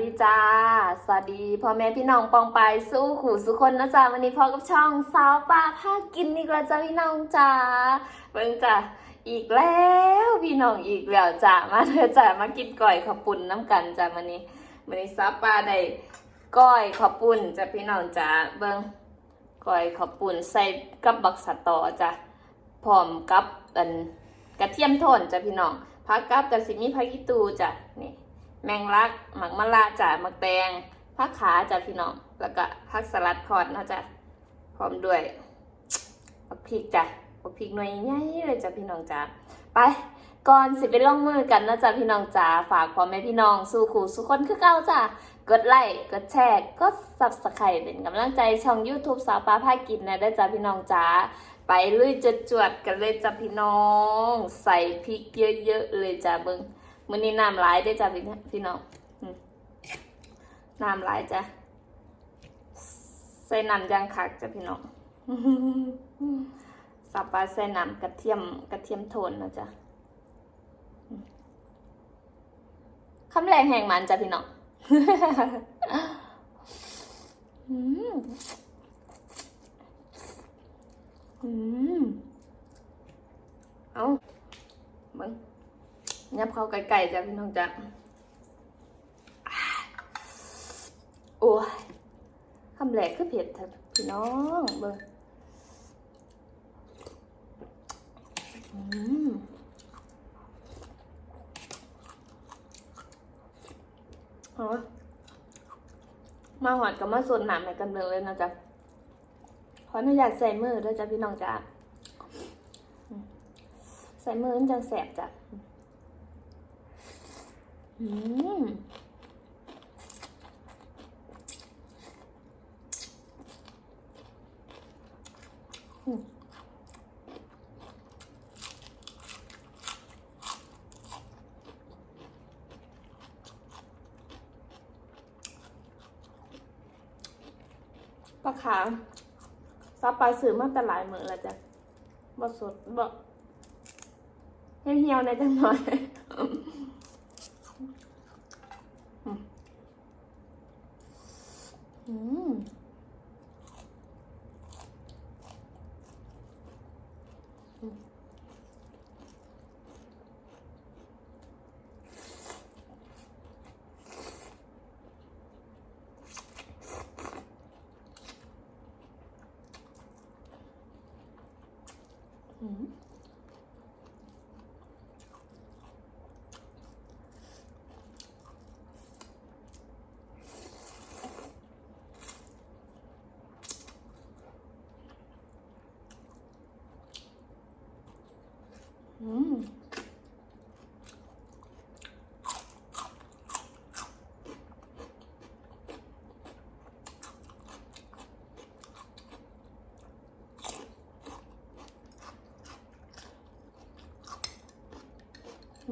ดีจ้า สวัสดีพ่อแม่พี่น้องปองไปสู้ขู่สุคนนะจ๊ะวันนี้พ่อกับช่องสาวป่าพากินอีกแล้วจ้าพี่น้องจ้าเบิ่งจ้ะอีกแล้วพี่น้องอีกแล้วจ้ามาเถอจ้ามากินก่อยขาวปุ่นน้ำกันจ้าวันนี้วันนี้สาวป่าได้ก้อยขาวปุ่นจ้ะพี่น้องจ้าเบิ่งก้อยขาวปุ่นใส่กับบักสะตอจ้ะพร้อมกับอันกระเทียมโทนจ้ะพี่น้องผักกับกระสิมีผักอีตูจ้ะนี่ แมงลักหมักมะละจ้ะหมักแตงผักขาจ้ะพี่น้อง แล้วก็ผักสลัดคอดนะจ้ะพร้อมด้วยผักพริกจ้ะผักพริกหน่วยใหญ่เลยจ้ะพี่น้องจ้ะไปก่อนสิไปลงมือกันนะจ๊ะพี่น้องจ๋าฝากพ่อแม่พี่น้องสู่ขู่สู่คนคือเก่าจ้ะกดไลค์กดแชร์กด subscribe เป็นกำลังใจช่อง YouTube สาวปลาพากินนะได้จ้ะพี่น้องจ๋าไปลุยจดจวดกันเลยจ้ะพี่น้อง ใส่พริกเยอะๆเลยจ้ะเบิง มื้อนี้น้ำหลายได้จ้ะพี่พี่น้องน้ำหลายจ้ะใส่น้ำยางคักจ้ะพี่น้องสับปลาใส่น้ำกระเทียมกระเทียมโทนนะจ๊ะอืมคำแรงแห่งมันจ้ะพี่น้องอืมอืมเอาเบิ้ง ยับเข้าไก่ๆจ้ะพี่น้องจ้ะโอ้ยคำแรกคือเผ็ดแท้พี่น้องเบิ้งอืมามาหอดกับมาส่วนหนามในกันเมืองเลยนะจ๊ะขออนุญาตใส่มือด้วยจ้ะพี่น้องจ้ะใส่มือมันจังแสบจ้ะ อืมอืมปลาขาวซับปลาสื่อมาแต่หลายมือแล้วจ้ะบ่สดบ่เหี่ยวๆในจังหน่อย อืม อืมอืม กร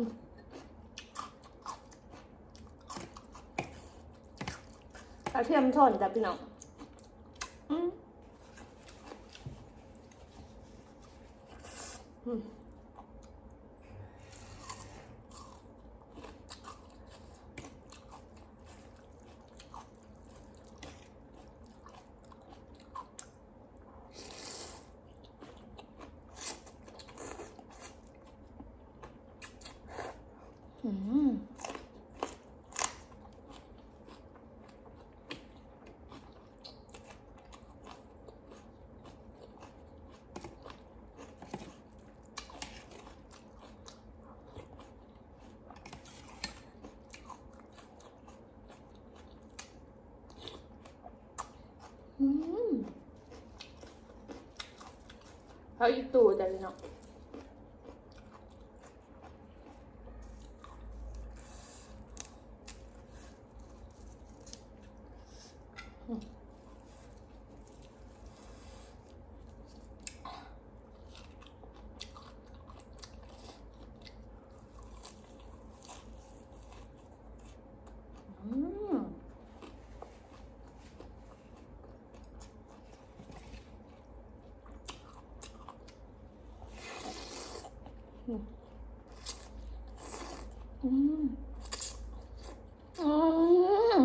ะเทียมโทนจ้ะพี่น้องอืมอืม อืมอืม เขาอีกตู่จ้ะพี่น้อง อืม อืมอืม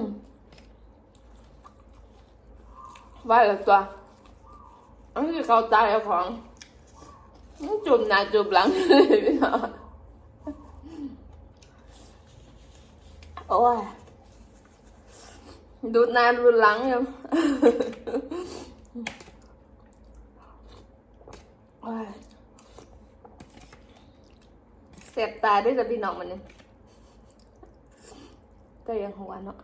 ว่าแล้วตัวอันนี้เขาตายของจุ่มหน้าจุ่มหลังเลยพี่น้องโอ้ยดูหน้าดูหลังอยู่ โอ้ยเสียบ ตาด้วยจ้ะพี่น้องมันนี่แต่ยังหัวเนาะ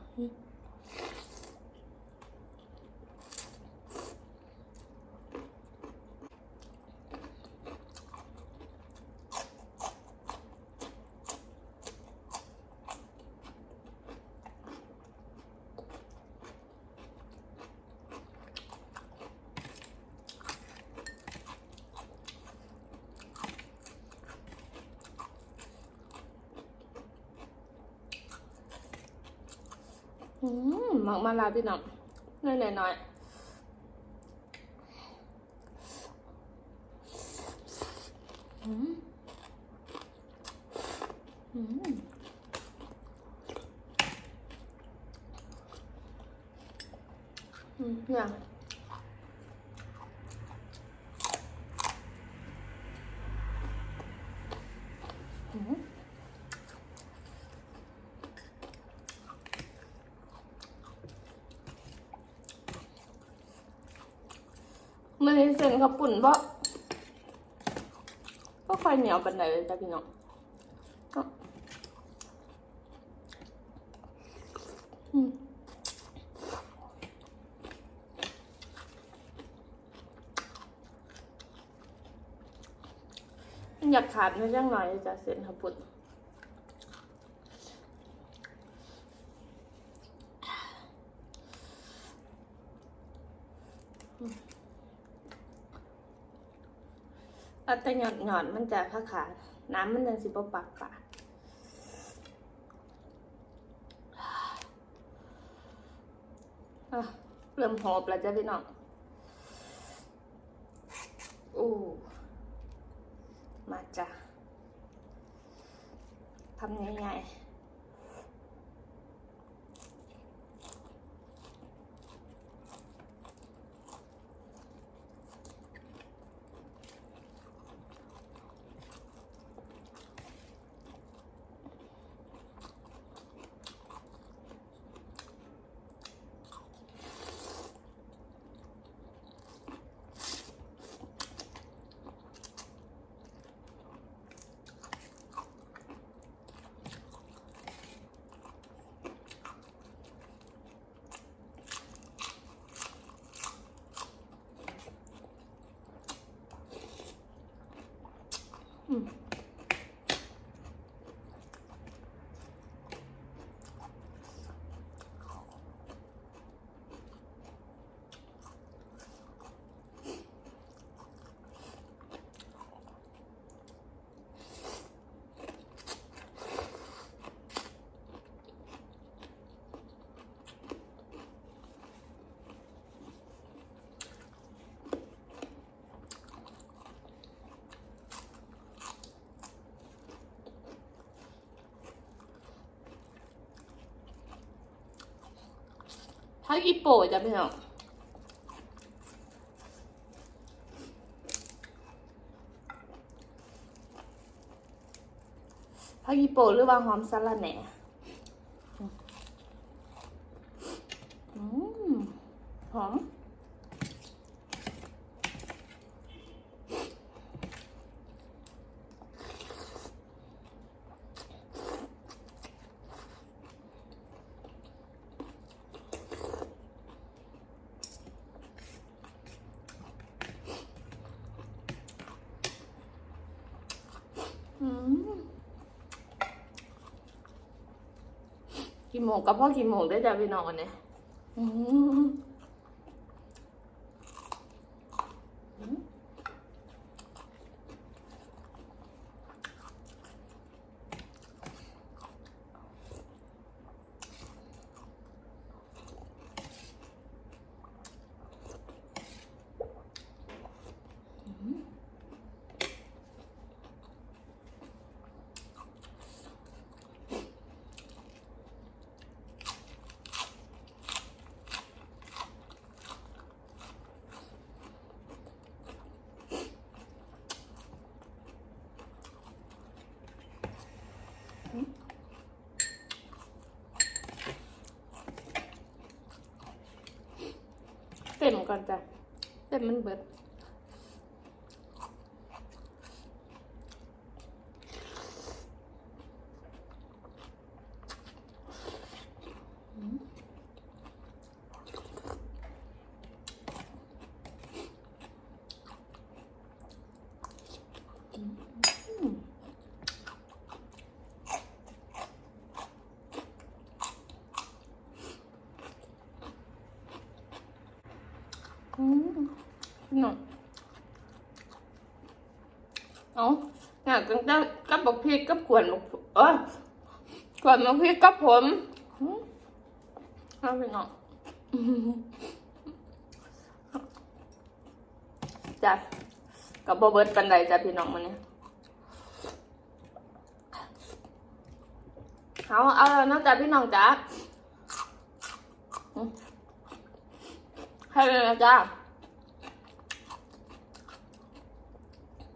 อืมหมักมาลาพี่น้องน้อยๆน้อยๆอืมอืมอืมเนี่ยอืม มันในเส้นข้าปุ่นเพราะก็ค่อยเหนียวปันไหนเลยจ้ะพี่น้องก็อืมอยากขาดไม่ใช่หน่อยจะเส้นข้าวปุ่น เอาแต่หย่อนหย่อนมันจะขาขาน้ำมันยังสิบปักปากอะเริ่มหอบแล้วจ้ะพี่น้องอู้มาจ้ะทำง่ายๆ ถ้าอีโปะจ้ะพี่น้องผักอีโปะหรือวางหอมสะระแหน่อืมหอม อืม กี่โมงกับพ่อกี่โมงได้จ้ะพี่นอนเนี่ย ก่อนจ้ะแต่มันเบิด อืมหน่อยเอางานกันจะกับบักพริกกับขวดบักเอ้ขวดบักพริกกับผมอืมเอาไปหน่อยจ้ะกับโบเบิร์ตปันใดจ้ะพี่น้องมันเนี่ยเอาเอาแล้วนะจ้ะพี่น้องจ้ะอืม ให้เลยนะจ้ะ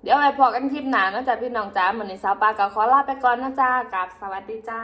เดี๋ยวไปพอกันคลิปหนานะจ๊ะพี่น้องจ้าเหมือนในสาวปลากับขอลาไปก่อนนะจ้ากลับสวัสดีจ้า